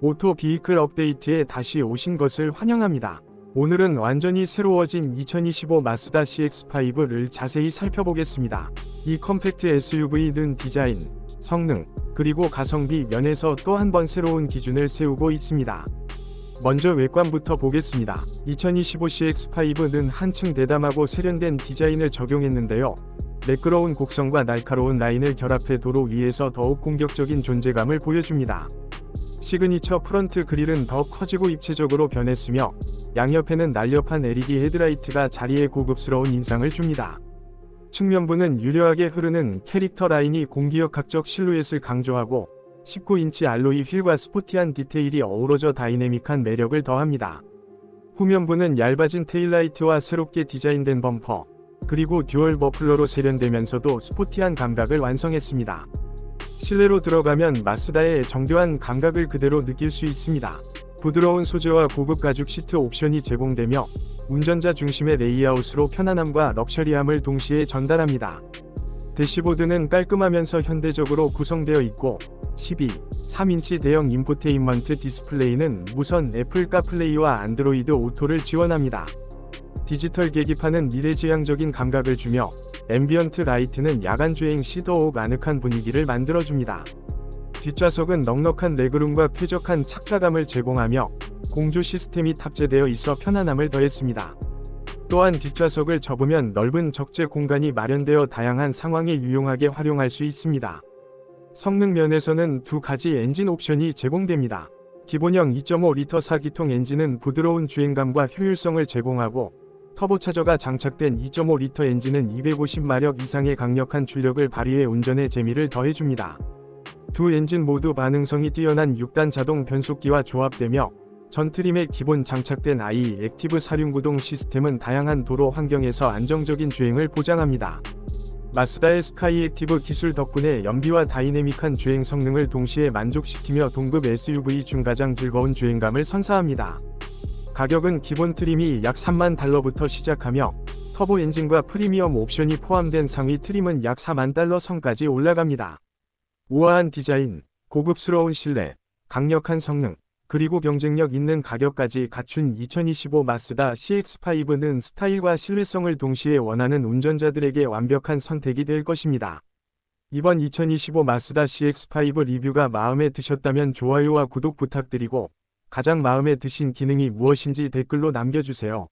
오토 비이클 업데이트에 다시 오신 것을 환영합니다. 오늘은 완전히 새로워진 2025 마스다 CX5를 자세히 살펴보겠습니다. 이 컴팩트 SUV는 디자인, 성능, 그리고 가성비 면에서 또 한 번 새로운 기준을 세우고 있습니다. 먼저 외관부터 보겠습니다. 2025 CX5는 한층 대담하고 세련된 디자인을 적용했는데요. 매끄러운 곡선과 날카로운 라인을 결합해 도로 위에서 더욱 공격적인 존재감을 보여줍니다. 시그니처 프런트 그릴은 더 커지고 입체적으로 변했으며 양옆에는 날렵한 LED 헤드라이트가 자리에 고급스러운 인상을 줍니다. 측면부는 유려하게 흐르는 캐릭터 라인이 공기역학적 실루엣을 강조하고 19인치 알로이 휠과 스포티한 디테일이 어우러져 다이내믹한 매력을 더합니다. 후면부는 얇아진 테일라이트와 새롭게 디자인된 범퍼, 그리고 듀얼 버플러로 세련되면서도 스포티한 감각을 완성했습니다. 실내로 들어가면 마스다의 정교한 감각을 그대로 느낄 수 있습니다. 부드러운 소재와 고급 가죽 시트 옵션이 제공되며 운전자 중심의 레이아웃으로 편안함과 럭셔리함을 동시에 전달합니다. 대시보드는 깔끔하면서 현대적으로 구성되어 있고 12, 3인치 대형 인포테인먼트 디스플레이는 무선 애플 카플레이와 안드로이드 오토를 지원합니다. 디지털 계기판은 미래지향적인 감각을 주며 앰비언트 라이트는 야간 주행 시 더욱 아늑한 분위기를 만들어줍니다. 뒷좌석은 넉넉한 레그룸과 쾌적한 착좌감을 제공하며 공조 시스템이 탑재되어 있어 편안함을 더했습니다. 또한 뒷좌석을 접으면 넓은 적재 공간이 마련되어 다양한 상황에 유용하게 활용할 수 있습니다. 성능 면에서는 두 가지 엔진 옵션이 제공됩니다. 기본형 2.5리터 4기통 엔진은 부드러운 주행감과 효율성을 제공하고 터보차저가 장착된 2.5리터 엔진은 250마력 이상의 강력한 출력을 발휘해 운전의 재미를 더해줍니다. 두 엔진 모두 반응성이 뛰어난 6단 자동 변속기와 조합되며 전 트림에 기본 장착된 i 액티브 사륜구동 시스템은 다양한 도로 환경에서 안정적인 주행을 보장합니다. 마스다의 스카이 액티브 기술 덕분에 연비와 다이내믹한 주행 성능을 동시에 만족시키며 동급 SUV 중 가장 즐거운 주행감을 선사합니다. 가격은 기본 트림이 약 3만 달러부터 시작하며 터보 엔진과 프리미엄 옵션이 포함된 상위 트림은 약 4만 달러 선까지 올라갑니다. 우아한 디자인, 고급스러운 실내, 강력한 성능, 그리고 경쟁력 있는 가격까지 갖춘 2025 마스다 CX5는 스타일과 신뢰성을 동시에 원하는 운전자들에게 완벽한 선택이 될 것입니다. 이번 2025 마스다 CX5 리뷰가 마음에 드셨다면 좋아요와 구독 부탁드리고 가장 마음에 드신 기능이 무엇인지 댓글로 남겨주세요.